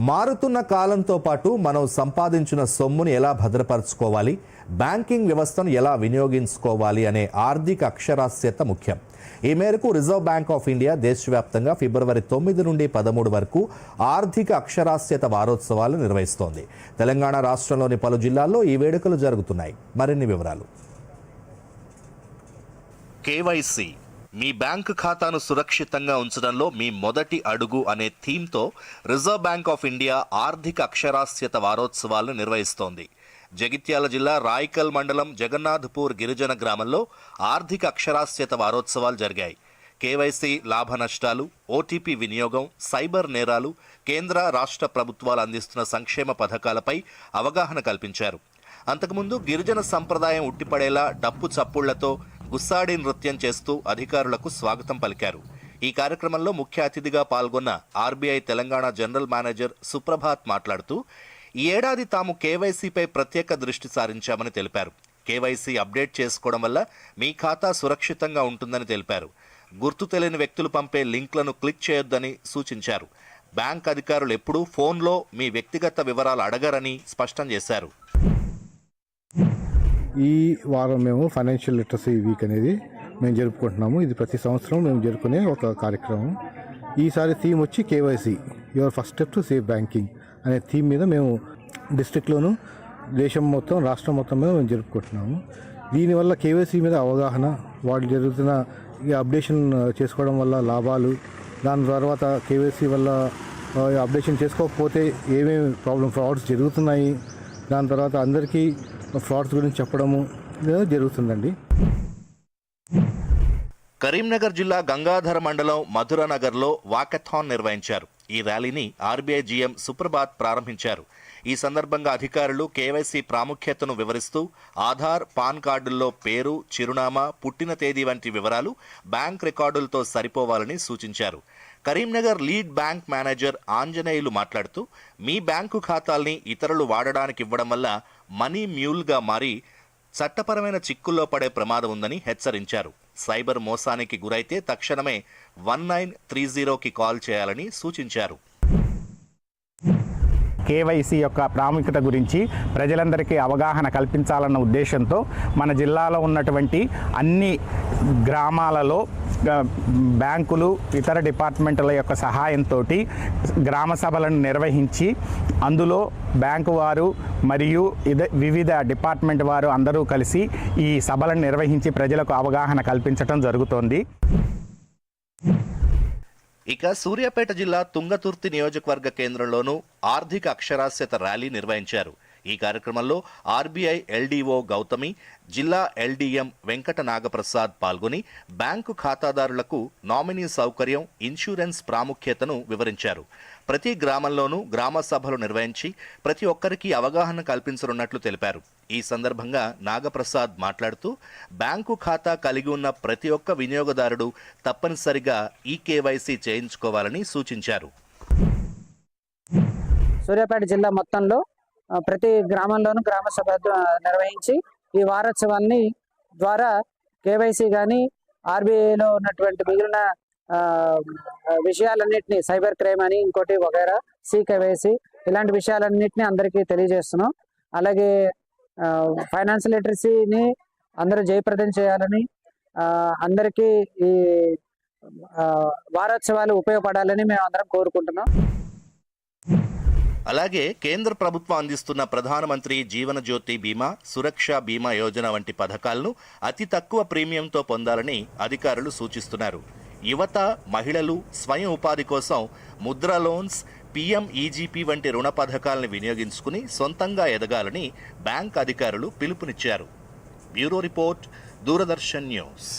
మారుతున్న కాలంతో పాటు మనం సంపాదించిన సొమ్ముని ఎలా భద్రపరచుకోవాలి? బ్యాంకింగ్ వ్యవస్థను ఎలా వినియోగించుకోవాలి? అనే ఆర్థిక అక్షరాస్యత ముఖ్యం. ఈ మేరకు రిజర్వ్ బ్యాంక్ ఆఫ్ ఇండియా దేశవ్యాప్తంగా ఫిబ్రవరి తొమ్మిది నుండి పదమూడు వరకు ఆర్థిక అక్షరాస్యత వారోత్సవాలు నిర్వహిస్తోంది. తెలంగాణ రాష్ట్రంలోని పలు జిల్లాల్లో ఈ వేడుకలు జరుగుతున్నాయి. మరిన్ని వివరాలు. కేవైసీ మీ బ్యాంకు ఖాతాను సురక్షితంగా ఉంచడంలో మీ మొదటి అడుగు అనే థీమ్తో రిజర్వ్ బ్యాంక్ ఆఫ్ ఇండియా ఆర్థిక అక్షరాస్యత వారోత్సవాలను నిర్వహిస్తోంది. జగిత్యాల జిల్లా రాయికల్ మండలం జగన్నాథ్పూర్ గిరిజన గ్రామంలో ఆర్థిక అక్షరాస్యత వారోత్సవాలు జరిగాయి. కేవైసీ లాభ నష్టాలు ఓటీపీ వినియోగం సైబర్ నేరాలు కేంద్ర రాష్ట్ర ప్రభుత్వాలు అందిస్తున్న సంక్షేమ పథకాలపై అవగాహన కల్పించారు. అంతకుముందు గిరిజన సంప్రదాయం ఉట్టిపడేలా డప్పు చప్పుళ్ళతో గుస్సాడి నృత్యం చేస్తూ అధికారులకు స్వాగతం పలికారు. ఈ కార్యక్రమంలో ముఖ్య అతిథిగా పాల్గొన్న RBI Telangana general manager Suprabhat మాట్లాడుతూ ఈ ఏడాది తాము కేవైసీపై ప్రత్యేక దృష్టి సారించామని తెలిపారు. కేవైసీ అప్డేట్ చేసుకోవడం వల్ల మీ ఖాతా సురక్షితంగా ఉంటుందని తెలిపారు. గుర్తు తెలియని వ్యక్తులు పంపే లింక్లను క్లిక్ చేయొద్దని సూచించారు. బ్యాంక్ అధికారులు ఎప్పుడూ ఫోన్లో మీ వ్యక్తిగత వివరాలు అడగరని స్పష్టం చేశారు. ఈ వారం మేము ఫైనాన్షియల్ లిటరసీ వీక్ అనేది మేము జరుపుకుంటున్నాము. ఇది ప్రతి సంవత్సరం మేము జరుపుకునే ఒక కార్యక్రమం. ఈసారి థీమ్ వచ్చి KYC your first step to safe banking అనే థీమ్ మీద మేము డిస్ట్రిక్ట్లోను దేశం మొత్తం రాష్ట్రం మొత్తం మీద మేము జరుపుకుంటున్నాము. దీనివల్ల కేవైసీ మీద అవగాహన వాళ్ళు జరుగుతున్న ఈ అప్డేషన్ చేసుకోవడం వల్ల లాభాలు దాని తర్వాత కేవైసీ వల్ల అప్డేషన్ చేసుకోకపోతే ఏమేమి ప్రాబ్లం ఫ్రాడ్స్ జరుగుతున్నాయి దాని తర్వాత అందరికీ ఫ్రాడ్స్ గురించి చెప్పడము జరుగుతుందండి. కరీంనగర్ జిల్లా గంగాధర మండలం మధుర నగర్లో వాకథాన్ నిర్వహించారు. ఈ ర్యాలీని ఆర్బీఐ జీఎం సుప్రభాత్ ప్రారంభించారు. ఈ సందర్భంగా అధికారులు కేవైసీ ప్రాముఖ్యతను వివరిస్తూ ఆధార్ పాన్ కార్డుల్లో పేరు చిరునామా పుట్టిన తేదీ వంటి వివరాలు బ్యాంక్ రికార్డులతో సరిపోవాలని సూచించారు. Karimnagar lead bank manager Anjaneyulu మాట్లాడుతూ మీ బ్యాంకు ఖాతాల్ని ఇతరులు వాడడానికి ఇవ్వడం వల్ల మనీ మ్యూల్గా మారి చట్టపరమైన చిక్కుల్లో పడే ప్రమాదం ఉందని హెచ్చరించారు. సైబర్ మోసానికి గురైతే తక్షణమే వన్ నైన్ త్రీ జీరోకి కాల్ చేయాలని సూచించారు. కేవైసీ యొక్క ప్రాముఖ్యత గురించి ప్రజలందరికీ అవగాహన కల్పించాలన్న ఉద్దేశంతో మన జిల్లాలో ఉన్నటువంటి అన్ని గ్రామాలలో బ్యాంకులు ఇతర డిపార్ట్మెంట్ల యొక్క సహాయంతో గ్రామ సభలను నిర్వహించి అందులో బ్యాంకు వారు మరియు ఇద వివిధ డిపార్ట్మెంట్ వారు అందరూ కలిసి ఈ సభలను నిర్వహించి ప్రజలకు అవగాహన కల్పించడం జరుగుతోంది. ఇక సూర్యాపేట జిల్లా తుంగతుర్తి నియోజకవర్గ కేంద్రంలోనూ ఆర్థిక అక్షరాస్యత ర్యాలీ నిర్వహించారు. ఈ కార్యక్రమంలో ఆర్బీఐ ఎల్డీఓ గౌతమి జిల్లా ఎల్డీఎం వెంకట నాగప్రసాద్ పాల్గొని బ్యాంకు ఖాతాదారులకు నామినీ సౌకర్యం ఇన్సూరెన్స్ ప్రాముఖ్యతను వివరించారు. ప్రతి గ్రామంలోనూ గ్రామ సభలు నిర్వహించి ప్రతి ఒక్కరికి అవగాహన కల్పించనున్నట్లు తెలిపారు. ఈ సందర్భంగా నాగప్రసాద్ మాట్లాడుతూ బ్యాంకు ఖాతా కలిగి ఉన్న ప్రతి ఒక్క వినియోగదారుడు తప్పనిసరిగా ఈ కేవైసీ చేయించుకోవాలని సూచించారు. సూర్యాపేట జిల్లా మొత్తంలో ప్రతి గ్రామంలోనూ గ్రామ సభ నిర్వహించి ఈ వారోత్సవాన్ని ద్వారా కేవైసీ కానీ ఆర్బీఐలో ఉన్నటువంటి మిగిలిన విషయాలన్నింటినీ సైబర్ క్రైమ్ అని ఇంకోటి వగైరా సి కేవైసీ ఇలాంటి విషయాలన్నింటినీ అందరికీ తెలియజేస్తున్నాం. అలాగే ఫైనాన్షియల్ లిటరసీని అందరూ జయప్రదం చేయాలని అందరికీ ఈ వారోత్సవాలు ఉపయోగపడాలని మేము అందరం కోరుకుంటున్నాం. అలాగే కేంద్ర ప్రభుత్వం అందిస్తున్న ప్రధానమంత్రి జీవన జ్యోతి బీమా సురక్ష బీమా యోజన వంటి పథకాలను అతి తక్కువ ప్రీమియంతో పొందాలని అధికారులు సూచిస్తున్నారు. యువత మహిళలు స్వయం ఉపాధి కోసం ముద్ర లోన్స్ పీఎం ఈజీపీ వంటి రుణ పథకాలను వినియోగించుకుని సొంతంగా ఎదగాలని బ్యాంక్ అధికారులు పిలుపునిచ్చారు. Bureau report Doordarshan news.